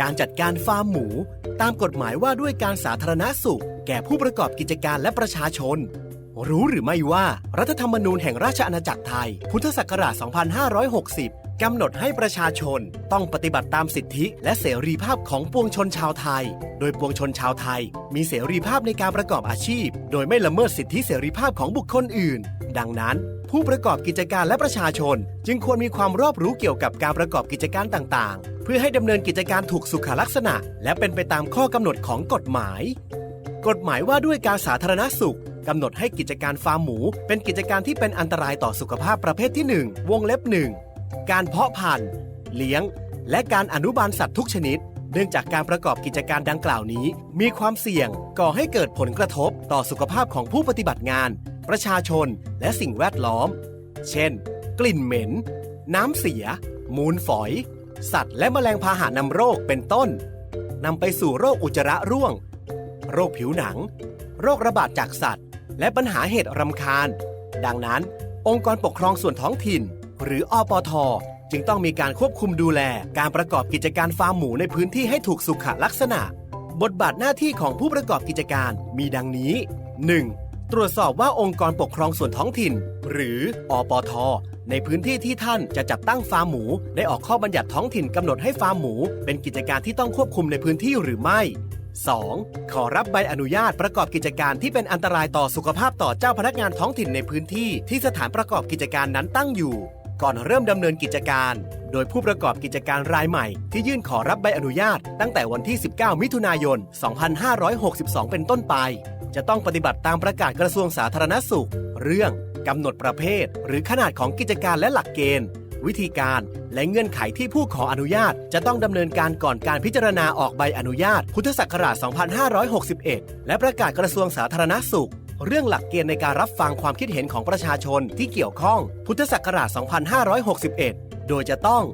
การจัดการฟาร์มหมู ตามกฎหมายว่าด้วยการสาธารณสุข แก่ผู้ประกอบกิจการและประชาชน รู้หรือไม่ว่ารัฐธรรมนูญแห่งราชอาณาจักรไทย พุทธศักราช 2560 กำหนดให้ประชาชนต้องปฏิบัติตามสิทธิและเสรีภาพของปวงชนชาวไทย โดยปวงชนชาวไทย มีเสรีภาพในการประกอบอาชีพ โดยไม่ละเมิดสิทธิเสรีภาพของบุคคลอื่น ดังนั้น ผู้ประกอบกิจการและประชาชน จึงควรมีความรอบรู้เกี่ยวกับการประกอบกิจการต่างๆ เพื่อให้ดำเนินกิจการถูกสุขลักษณะ และเป็นไปตามข้อกำหนดของกฎหมาย กฎหมายว่าด้วยการสาธารณสุข กำหนดให้กิจการฟาร์มหมู เป็นกิจการที่เป็นอันตรายต่อสุขภาพประเภทที่ 1 วงเล็บ 1 การเพาะพันธุ์ เลี้ยง และการอนุบาลสัตว์ทุกชนิด เนื่องจากการประกอบกิจการดังกล่าวนี้ มีความเสี่ยงก่อให้เกิดผลกระทบต่อสุขภาพของผู้ปฏิบัติงาน ประชาชน และสิ่งแวดล้อม เช่น กลิ่นเหม็น น้ำเสีย มูลฝอย สัตว์และแมลงพาหะนำโรคเป็นต้นนำไปสู่โรคอุจจาระร่วง โรคผิวหนัง โรคระบาดจากสัตว์ และปัญหาเหตุรำคาญ ดังนั้น องค์กรปกครองส่วนท้องถิ่น หรืออปท จึงต้องมีการควบคุมดูแลการประกอบกิจการฟาร์มหมูในพื้นที่ให้ถูกสุขลักษณะ บทบาทหน้าที่ของผู้ประกอบกิจการมีดังนี้ 1. ตรวจสอบว่าองค์กรปกครองส่วนท้องถิ่น หรืออปทในพื้นที่ที่ท่านจะจัดตั้งฟาร์มหมู ได้ออกข้อบัญญัติท้องถิ่นกำหนดให้ฟาร์มหมู เป็นกิจการที่ต้องควบคุมในพื้นที่หรือไม่ 2. ขอรับใบอนุญาตประกอบกิจการที่เป็นอันตรายต่อสุขภาพต่อเจ้าพนักงานท้องถิ่นในพื้นที่ที่สถานประกอบกิจการนั้นตั้งอยู่ ก่อนเริ่มดำเนินกิจการ โดยผู้ประกอบกิจการรายใหม่ ที่ยื่นขอรับใบอนุญาต ตั้งแต่วันที่ 19 มิถุนายน 2562 เป็นต้นไป จะต้องปฏิบัติตามประกาศกระทรวงสาธารณสุข เรื่องกำหนดประเภท หรือขนาดของกิจการและหลักเกณฑ์ วิธีการ และเงื่อนไขที่ผู้ขออนุญาต จะต้องดำเนินการก่อนการพิจารณาออกใบอนุญาต พุทธศักราช 2561 และประกาศกระทรวงสาธารณสุข เรื่องหลักเกณฑ์ในการรับฟังความคิดเห็นของประชาชนที่เกี่ยวข้อง พุทธศักราช 2561 โดยจะต้อง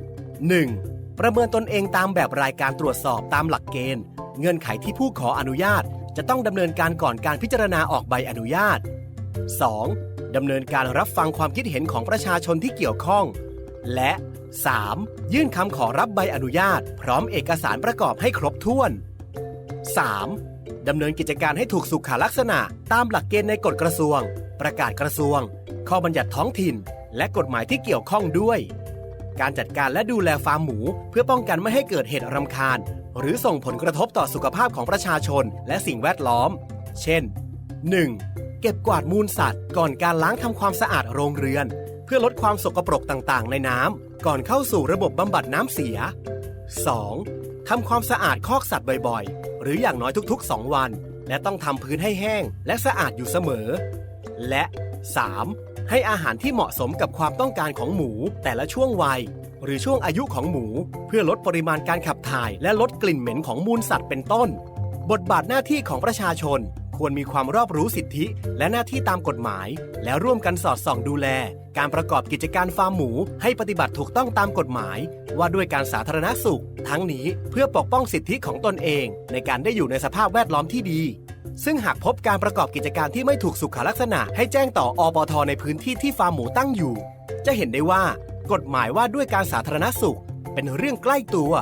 1. ประเมินตนเองตามแบบรายการตรวจสอบตามหลักเกณฑ์ เงื่อนไขที่ผู้ขออนุญาต จะต้องดำเนินการก่อนการพิจารณาออกใบอนุญาต 2. ดำเนินการรับฟังความคิดเห็นของประชาชนที่เกี่ยวข้อง และ 3. ยื่นคำขอรับใบอนุญาต พร้อมเอกสารประกอบให้ครบถ้วน 3. ดำเนินกิจการให้ถูกสุขลักษณะ ตามหลักเกณฑ์ในกฎกระทรวง ประกาศกระทรวง ข้อบัญญัติท้องถิ่น และกฎหมายที่เกี่ยวข้องด้วย การจัดการและดูแลฟาร์มหมู เพื่อป้องกันไม่ให้เกิดเหตุรำคาญ หรือส่งผลกระทบต่อสุขภาพของประชาชน และสิ่งแวดล้อม เช่น 1. เก็บกวาดมูลสัตว์ ก่อนการล้างทำความสะอาดโรงเรือน พื่อลดความสกปรกต่างๆ ในน้ำก่อนเข้าสู่ระบบบำบัดน้ำเสีย 2. ทำความสะอาดคอกสัตว์บ่อยๆ หรืออย่างน้อยทุกๆ 2 วัน และต้องทำพื้นให้แห้ง และสะอาดอยู่เสมอ และ 3. ให้อาหารที่เหมาะสมกับความต้องการของหมูแต่ละช่วงวัย หรือช่วงอายุของหมู เพื่อลดปริมาณการขับถ่าย และลดกลิ่นเหม็นของมูลสัตว์เป็นต้น บทบาทหน้าที่ของประชาชน ควรมีความรอบรู้สิทธิ และหน้าที่ตามกฎหมาย และร่วมกันสอดส่องดูแล การประกอบกิจการฟาร์มหมู ให้ปฏิบัติถูกต้องตามกฎหมาย ว่าด้วยการสาธารณสุข ทั้งนี้เพื่อปกป้องสิทธิของตนเอง ในการได้อยู่ในสภาพแวดล้อมที่ดี ซึ่งหากพบการประกอบกิจการที่ไม่ถูกสุขลักษณะ ให้แจ้งต่ออปทในพื้นที่ที่ฟาร์มหมูตั้งอยู่ จะเห็นได้ว่า กฎหมายว่าด้วยการสาธารณสุข เป็นเรื่องใกล้ตัว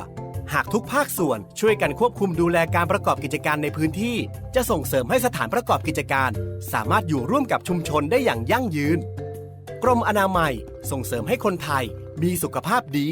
หากทุกภาคส่วนช่วยกันควบคุมดูแลการประกอบกิจการในพื้นที่ จะส่งเสริมให้สถานประกอบกิจการ สามารถอยู่ร่วมกับชุมชนได้อย่างยั่งยืน กรมอนามัยส่งเสริมให้คนไทยมีสุขภาพดี